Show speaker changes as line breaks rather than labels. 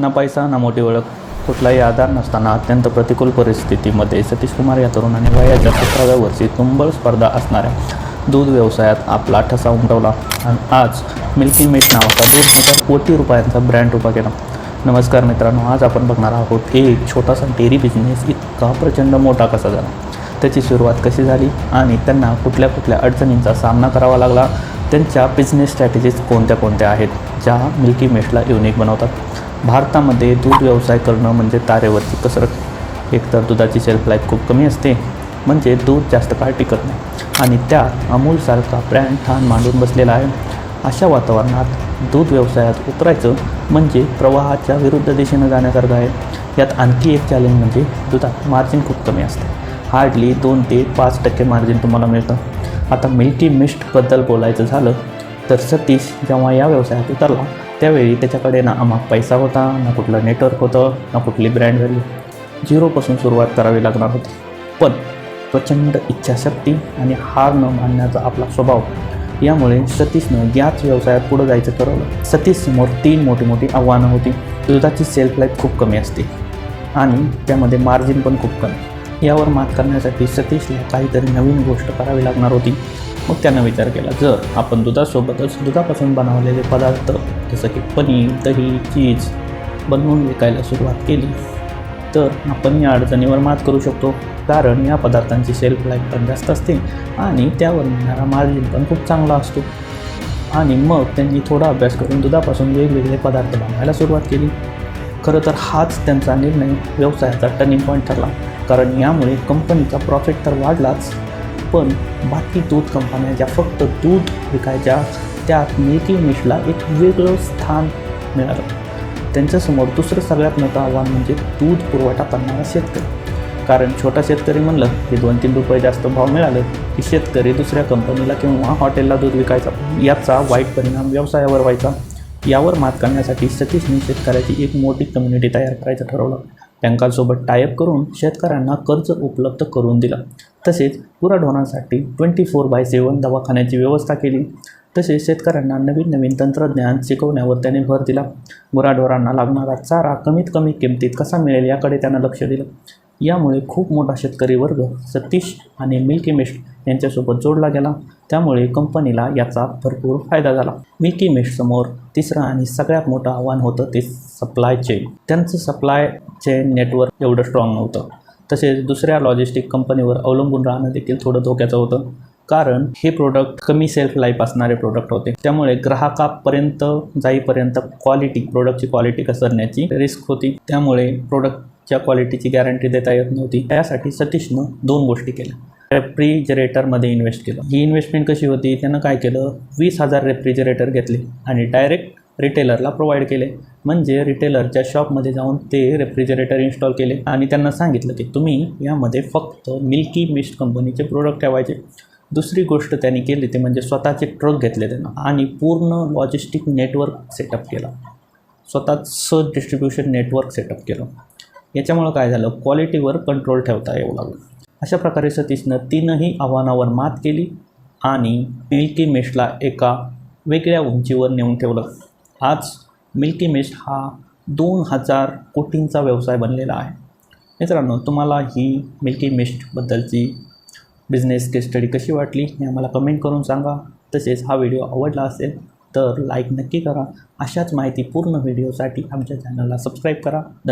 ना पैसा ना मोठी ओळख कुठलाही आधार नसताना अत्यंत प्रतिकूल परिस्थितीमध्ये सतीश कुमार या तरुणाने वयाच्या सतराव्या वर्षी तुंबळ स्पर्धा असणाऱ्या दूध व्यवसायात आपला ठसा उमटवला. आणि आज मिल्की मिट नावाचा दोन हजार कोटी रुपयांचा ब्रँड उभा केला नमस्कार मित्रांनो आज आपण बघणार आहोत एक छोटासा डेअरी बिझनेस इतका प्रचंड मोठा कसा झाला? त्याची सुरुवात कशी झाली? आणि त्यांना कुठल्या कुठल्या अडचणींचा सामना करावा लागला? त्यांच्या बिझनेस स्ट्रॅटेजीज कोणत्या कोणत्या आहेत ज्या मिल्की मेटला युनिक बनवतात? भारतामध्ये दूध व्यवसाय करणं म्हणजे तारेवरची कसरत. एकतर दुधाची शेल्फ लाईफ खूप कमी असते म्हणजे दूध जास्त काळ टिकत नाही. आणि त्यात अमूलसारखा ब्रँड ठाण मांडून बसलेला आहे. अशा वातावरणात दूध व्यवसायात उतरायचं म्हणजे प्रवाहाच्या विरुद्ध दिशेनं जाण्यासारखं आहे. यात आणखी एक चॅलेंज म्हणजे दुधात मार्जिन खूप कमी असते. हार्डली दोन ते पाच टक्के मार्जिन तुम्हाला मिळतं. आता मिल्की मिस्टबद्दल बोलायचं झालं तर सतीश जेव्हा या व्यवसायात उतरला त्यावेळी त्याच्याकडे ना आम्हा पैसा होता ना कुठलं नेटवर्क होतं ना कुठली ब्रँड व्हॅल्यू झिरोपासून सुरुवात करावी लागणार होती. पण प्रचंड इच्छाशक्ती आणि हार न मानण्याचा आपला स्वभाव यामुळे सतीशनं याच व्यवसायात पुढं जायचं ठरवलं. सतीशसमोर तीन मोठी मोठी आव्हानं होती. दुधाची सेल्फ लाईफ खूप कमी असते. आणि त्यामध्ये मार्जिन पण खूप कमी. यावर मात करण्यासाठी सतीशला काहीतरी नवीन गोष्ट करावी लागणार होती. मग त्यानं विचार केला जर आपण दुधासोबतच दुधापासून बनवलेले पदार्थ जसं की पनीर दही चीज बनवून विकायला सुरुवात केली तर आपण या अडचणीवर मात करू शकतो. कारण या पदार्थांची सेल्फ लाईफ पण जास्त असते आणि त्यावर मिळणारा मार्जिन पण खूप चांगला असतो. आणि मग त्यांनी थोडा अभ्यास करून दुधापासून वेगवेगळे पदार्थ बनवायला सुरुवात केली. खरं तर हाच त्यांचा निर्णय व्यवसायाचा टर्निंग पॉईंट ठरला. कारण यामुळे कंपनीचा प्रॉफिट तर वाढलाच पण बाकी दूध कंपन्या ज्या फक्त दूध विकायच्या त्यात मिल्की मिशला एक वेगळं स्थान मिळालं. त्यांच्यासमोर दुसरं सगळ्यात मोठं आव्हान म्हणजे दूध पुरवठा करणारा शेतकरी. कारण छोटा शेतकरी म्हणलं की दोन तीन रुपये जास्त भाव मिळाले की शेतकरी दुसऱ्या कंपनीला किंवा हॉटेलला दूध विकायचा. याचा वाईट परिणाम व्यवसायावर व्हायचा. यावर मात करण्यासाठी सतीशने शेतकऱ्याची एक मोठी कम्युनिटी तयार करायचं ठरवलं. बँकांसोबत टायअप करून शेतकऱ्यांना कर्ज उपलब्ध करून दिला. तसेच गुराढोरांसाठी ट्वेंटी फोर बाय सेवन दवाखान्याची व्यवस्था केली. तसेच शेतकऱ्यांना नवीन नवीन तंत्रज्ञान शिकवण्यावर त्याने भर दिला. गुराढोरांना लागणारा चारा कमीत कमी किमतीत कसा मिळेल याकडे त्यानं लक्ष दिलं. यामुळे खूप मोठा शेतकरी वर्ग सतीश आणि मिल्की मिस्ट यांच्यासोबत जोडला गेला. त्यामुळे कंपनीला याचा भरपूर फायदा झाला. मिल्की मिस्टसमोर तिसरं आणि सगळ्यात मोठं आव्हान होतं ते सप्लाय चेन त्यांचं सप्लाय चे नेटवर्क एवढं स्ट्रॉंग नव्हतं. तसेच दुसऱ्या लॉजिस्टिक कंपनीवर अवलंबून राहणं देखील थोडं धोक्याचं होतं. कारण हे प्रोडक्ट कमी सेल्फ लाईफ असणारे प्रोडक्ट होते. त्यामुळे ग्राहकापर्यंत जाईपर्यंत क्वालिटी प्रोडक्टची क्वालिटी घसरण्याची रिस्क होती. त्यामुळे प्रोडक्टच्या क्वालिटीची गॅरंटी देता येत नव्हती. त्यासाठी सतीशनं दोन गोष्टी केल्या. रेफ्रिजरेटरमध्ये इन्व्हेस्ट केलं. ही इन्व्हेस्टमेंट कशी होती? त्यानं काय केलं? वीस हजार रेफ्रिजरेटर घेतले आणि डायरेक्ट रिटेलरला प्रोव्हाइड केले. म्हणजे रिटेलरच्या शॉपमध्ये जाऊन ते रेफ्रिजरेटर इन्स्टॉल केले आणि त्यांना सांगितलं की तुम्ही यामध्ये फक्त मिल्की मिस्ट कंपनीचे प्रोडक्ट ठेवायचे. दुसरी गोष्ट त्यांनी केली ते म्हणजे स्वतःचे ट्रक घेतले त्यांना आणि पूर्ण लॉजिस्टिक नेटवर्क सेटअप केला. स्वतःचं डिस्ट्रीब्युशन नेटवर्क सेटअप केलं. याच्यामुळं काय झालं? क्वालिटीवर कंट्रोल ठेवता येऊ लागलं. अशा प्रकारे सतीशनं तीनही आव्हानावर मात केली आणि मिल्की मिस्टला एका वेगळ्या उंचीवर नेऊन ठेवलं. आज मिल्की मिस्ट हा दोन हजार कोटींचा व्यवसाय बनलेला आहे. मित्रांनो तुम्हाला ही मिल्की मिस्टबद्दलची बिझनेस केस स्टडी कशी वाटली हे आम्हाला कमेंट करून सांगा. तसेच हा व्हिडिओ आवडला असेल तर लाईक नक्की करा. अशाच माहितीपूर्ण व्हिडिओसाठी आमच्या चॅनलला सबस्क्राईब करा. धन्यवाद.